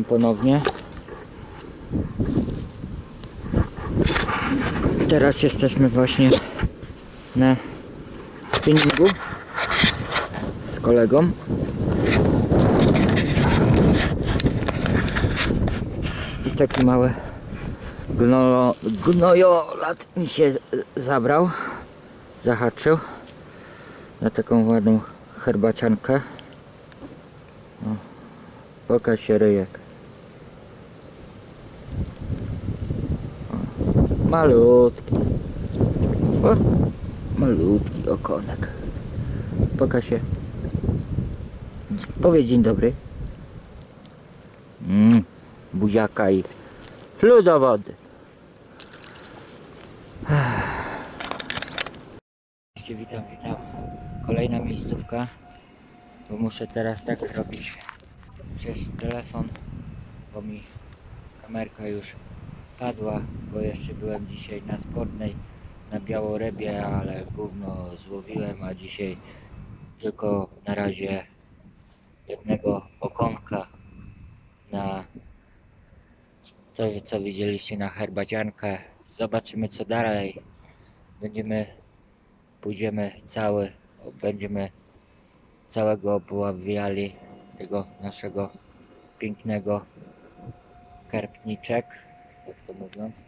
ponownie. Teraz jesteśmy właśnie na spinningu z kolegą. I taki mały gno, gnojolat mi się zabrał, zahaczył na taką ładną herbaciankę. O, pokaż się ryjek. Malutki. O, malutki okonek. Pokaż się. Powiedz dzień dobry. Mm, buziaka i flu do wody. Witam, witam. Kolejna miejscówka. Bo muszę teraz tak robić przez telefon, bo mi kamerka już padła, bo jeszcze byłem dzisiaj na sportnej na Białorybie, ale gówno złowiłem, a dzisiaj tylko na razie jednego okonka na to, co widzieliście na herbaciankę. Zobaczymy co dalej. Będziemy, pójdziemy cały, będziemy całego obławiali tego naszego pięknego karpniczek, jak to mówiąc.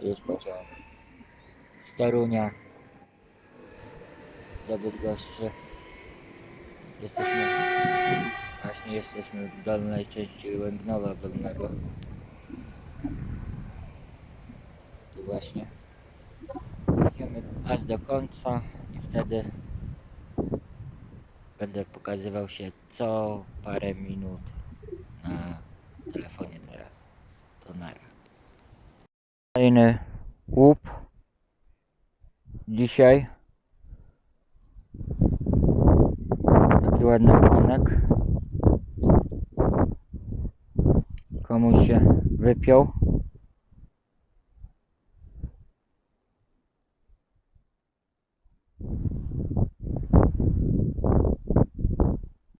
Już pociąg z Torunia do Bydgoszczy. Jesteśmy, właśnie jesteśmy w dolnej części Łęgnowa Dolnego. Tu właśnie. Idziemy aż do końca i wtedy będę pokazywał się co parę minut na telefonie teraz. To nara. Kolejny łup. Dzisiaj. Taki ładny okonek. Komuś się wypiął.